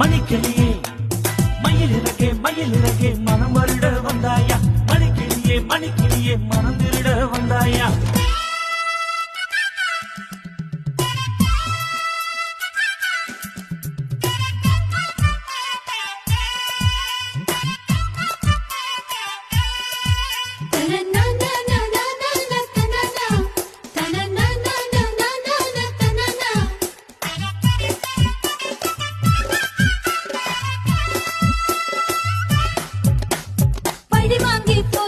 மணிக்கிளியே மயிலிறகே மயிலிறகே மனம் வருட வந்தாயா? மணிக்கிளியே மணிக்கிளியே மனம் poquito